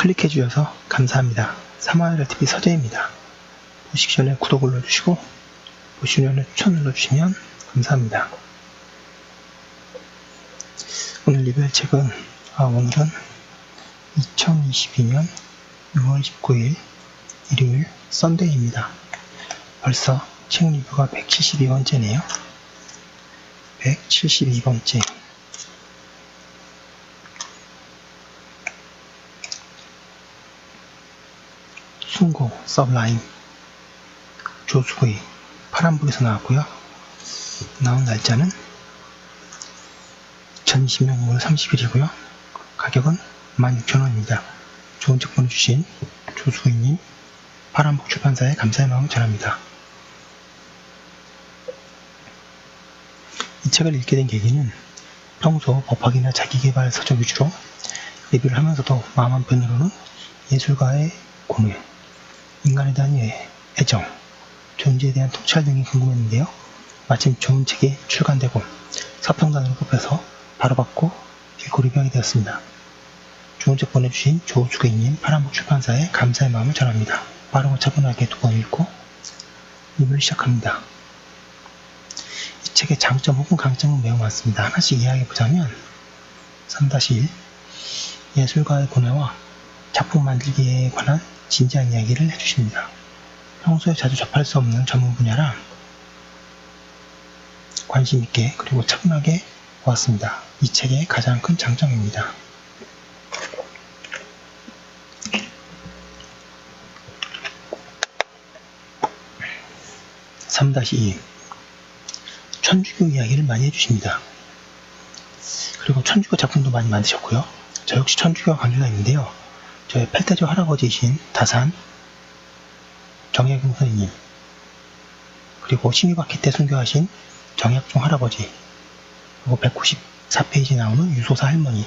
클릭해 주셔서 감사합니다. 사마이럴 TV 서재입니다. 보시기 전에 구독 눌러주시고 보시기 전에 추천 눌러주시면 감사합니다. 오늘 리뷰할 책은 아, 오늘은 2022년 6월 19일 일요일 썬데이입니다. 벌써 책 리뷰가 172번째네요. 172번째. 순고 서브라임 조수구이 파란불에서 나왔고요. 나온 날짜는 2020년 5월 30일이고요. 가격은 16,000원입니다. 좋은 책 보내주신 조수구이님 파란북 출판사에 감사의 마음을 전합니다. 이 책을 읽게 된 계기는 평소 법학이나 자기개발 서적 위주로 리뷰를 하면서도 마음 한편으로는 예술가의 고뇌, 인간에 대한 예- 애정, 존재에 대한 통찰 등이 궁금했는데요. 마침 좋은 책이 출간되고 서평단으로 뽑혀서 바로 받고 읽고 리뷰하게 되었습니다. 좋은 책 보내주신 조수근님 파란북 출판사에 감사의 마음을 전합니다. 빠르고 차분하게 두 번 읽고 리뷰를 시작합니다. 이 책의 장점 혹은 강점은 매우 많습니다. 하나씩 이야기해보자면 3-1 예술가의 고뇌와 작품 만들기에 관한 진지한 이야기를 해주십니다. 평소에 자주 접할 수 없는 전문 분야라 관심 있게 그리고 차분하게 보았습니다. 이 책의 가장 큰 장점입니다. 3-2 천주교 이야기를 많이 해주십니다. 그리고 천주교 작품도 많이 만드셨고요. 저 역시 관계가 있는데요. 저의 팔대조 할아버지이신 다산 정약용 선생님 그리고 신유박희 때 순교하신 정약종 할아버지 그리고 194페이지 나오는 유소사 할머니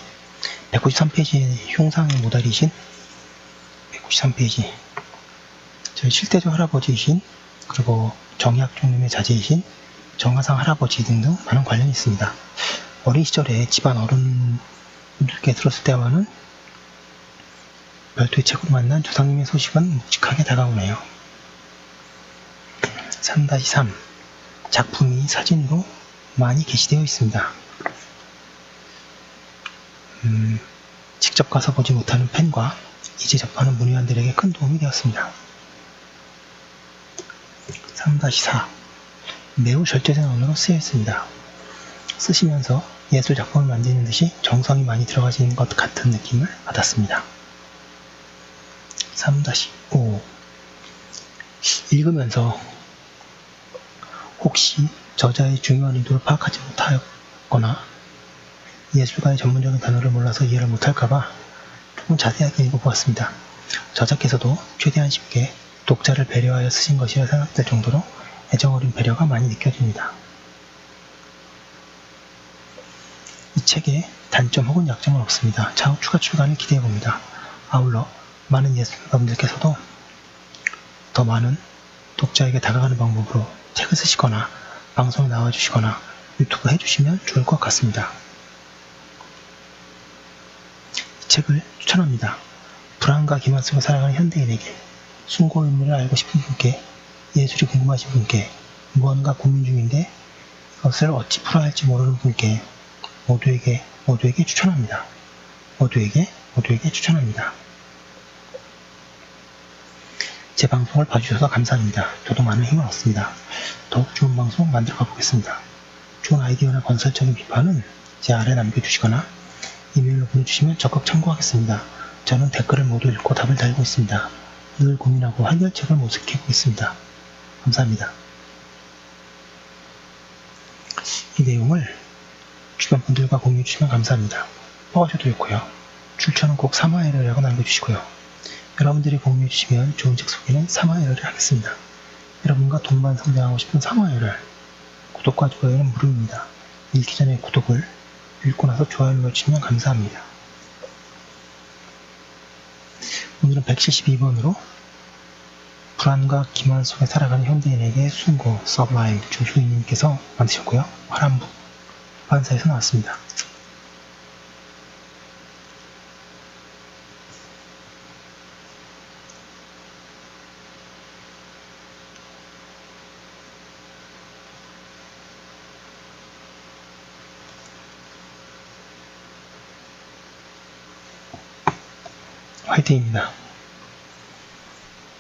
193페이지 흉상의 모델이신 193페이지 저희 칠대조 할아버지이신 그리고 정약종님의 자제이신 정하상 할아버지 등등 많은 관련이 있습니다. 어린 시절에 집안 어른들께 들었을 때와는 별도의 책으로 만난 조상님의 소식은 묵직하게 다가오네요. 3-3 작품이 사진으로 많이 게시되어 있습니다. 음, 직접 가서 보지 못하는 팬과 이제 접하는 문의원들에게 큰 도움이 되었습니다. 3-4 매우 절제된 언어로 쓰여 있습니다. 쓰시면서 예술 작품을 만드는 듯이 정성이 많이 들어가지는 것 같은 느낌을 받았습니다. 3-5 읽으면서 혹시 저자의 중요한 의도를 파악하지 못하였거나 예술가의 전문적인 단어를 몰라서 이해를 못할까봐 조금 자세하게 읽어보았습니다. 저자께서도 최대한 쉽게 독자를 배려하여 쓰신 것이라 생각될 정도로 애정어린 배려가 많이 느껴집니다. 이 책에 단점 혹은 약점은 없습니다. 차후 추가 출간을 기대해봅니다. 아울러 많은 예술가분들께서도 더 많은 독자에게 다가가는 방법으로 책을 쓰시거나 방송에 나와주시거나 유튜브 해주시면 좋을 것 같습니다. 이 책을 추천합니다. 불안과 기만 속에 살아가는 현대인에게 순고 의미를 알고 싶은 분께 예술이 궁금하신 분께 무언가 고민 중인데 그것을 어찌 풀어야 할지 모르는 분께 모두에게 모두에게 추천합니다. 모두에게 모두에게 추천합니다. 제 방송을 봐주셔서 감사합니다. 저도 많은 힘을 얻습니다. 더욱 좋은 방송 만들어 가보겠습니다. 좋은 아이디어나 건설적인 비판은 제 아래 남겨주시거나 이메일로 보내주시면 적극 참고하겠습니다. 저는 댓글을 모두 읽고 답을 달고 있습니다. 늘 고민하고 해결책을 모색해보고 있습니다. 감사합니다. 이 내용을 주변 분들과 공유해 주시면 감사합니다. 뽑아줘도 좋고요. 출처는 꼭 사마에르라고 남겨주시고요. 여러분들이 공유해 주시면 좋은 책 소개는 사마에르를 하겠습니다. 여러분과 동반 성장하고 싶은 사마에르 구독과 좋아요는 무료입니다. 읽기 전에 구독을 읽고 나서 좋아요 눌러주시면 감사합니다. 오늘은 172번으로 불안과 기만 속에 살아가는 현대인에게 순고 서브라임 조수인님께서 만드셨고요. 화란북 반사에서 나왔습니다. 화이팅입니다.